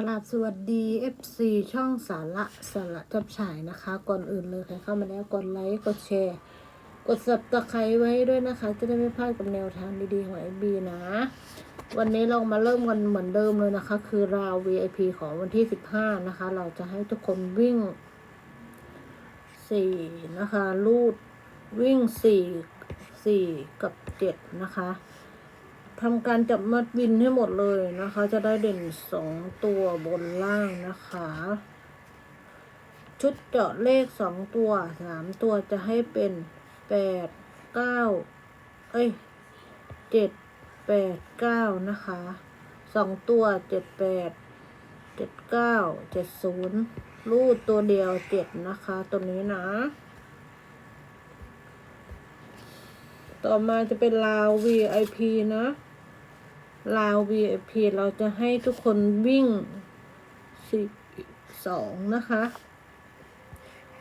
กราบสวัสดี FC ช่องสาระสาระจับฉายนะคะ ก่อนอื่นเลยใครเข้ามาแล้วกดไลค์กดแชร์ กดสับตะไคร้ไว้ด้วยนะคะ จะได้ไม่พลาดกับแนวทางดีๆของ FB นะ วันนี้เรามาเริ่มกันเหมือนเดิมเลยนะคะ คือราว VIP ของวันที่ 15 นะคะ เราจะให้ทุกคนวิ่ง 4 นะคะ ลูดวิ่ง 4 4 กับ 7 นะคะ ทำการจับมัดวินให้หมดเลยนะคะ จะได้เด่นสองตัวบนล่างนะคะ ชุดเจาะเลขสองตัวสามตัวจะให้เป็นแปดเก้าเอ้ยเจ็ดแปดเก้านะคะสองตัวเจ็ดแปดเจ็ดเก้าเจ็ดศูนย์รูดตัวเดียวเจ็ดนะคะ ตัวนี้นะ ต่อมาจะเป็นลาว VIP นะ ลาว VIP เราจะให้ทุกคนวิ่งสิบสองนะคะ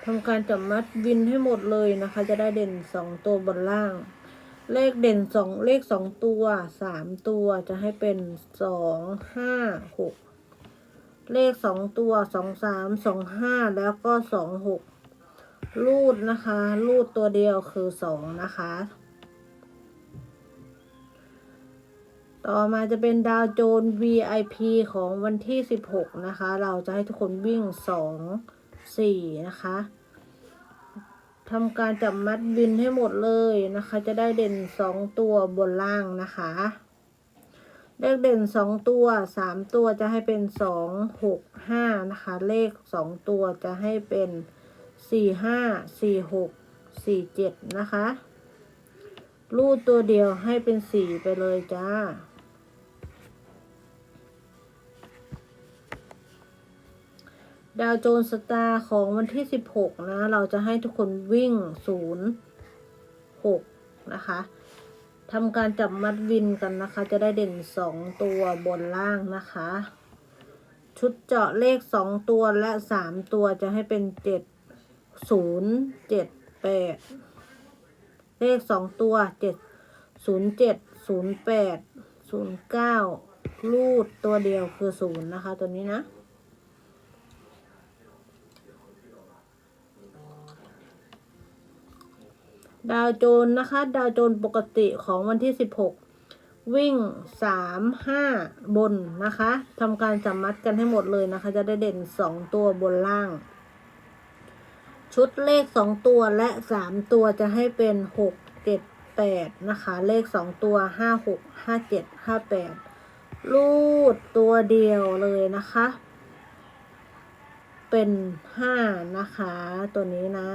ทำการจับมัดวินให้หมดเลยนะคะ จะได้เด่นสองตัวบนล่าง เลขเด่นสองเลขสองตัวสามตัวจะให้เป็นสองห้าหกเลขสองตัวสองสามสองห้าแล้วก็สองหกรูดนะคะ รูดตัวเดียวคือสองนะคะ ต่อมาจะเป็นดาวโจน VIP ของวันที่ 16 นะคะ เราจะให้ทุกคนวิ่ง 2 4 นะคะทำการจับมัดบินให้หมดเลยนะคะ จะได้เด่น 2 ตัวบนล่างนะคะเลขเด่น 2 ตัว 3 ตัวจะให้เป็น 2 6 5 นะคะ เลข 2 ตัวจะให้เป็น 4 5 4 6 4 7 นะคะ รูดตัวเดียวให้เป็น 4 ไปเลยจ้า ดาวโจนสตาร์ของวันที่ 16 นะ เราจะให้ทุกคนวิ่ง 0 6 นะคะทำการจับมัดวินกันนะคะ จะได้เด่น 2 ตัวบนล่างนะคะ ชุดเจาะเลข 2 ตัวและ 3 ตัวจะให้เป็น 7 0 7 8 เลข 2 ตัว 7 0 7 0 8 0 9 รูดตัวเดียวคือ 0 นะคะ ตัวนี้นะ ดาวโจนนะคะ ดาวโจนปกติของวันที่ 16 วิ่ง 3 5 บนนะคะทำการจับมัดกันให้หมดเลยนะคะ จะได้เด่น 2 ตัวบนล่าง ชุดเลข 2 ตัวและ 3 ตัวจะให้เป็น 6 7 8 นะคะ เลข 2 ตัว 5 6 5 7 5 8 รูดตัวเดียวเลยนะคะ เป็น 5 นะคะ ตัวนี้นะ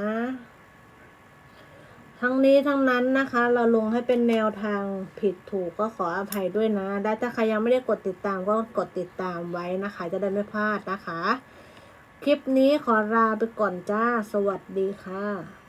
ทั้งนี้ทั้งนั้นนะคะ เราลงให้เป็นแนวทางผิดถูกก็ขออภัยด้วยนะได้ถ้าใครยังไม่ได้กดติดตามก็กดติดตามไว้นะคะ จะได้ไม่พลาดนะคะ คลิปนี้ขอลาไปก่อนจ้า สวัสดีค่ะ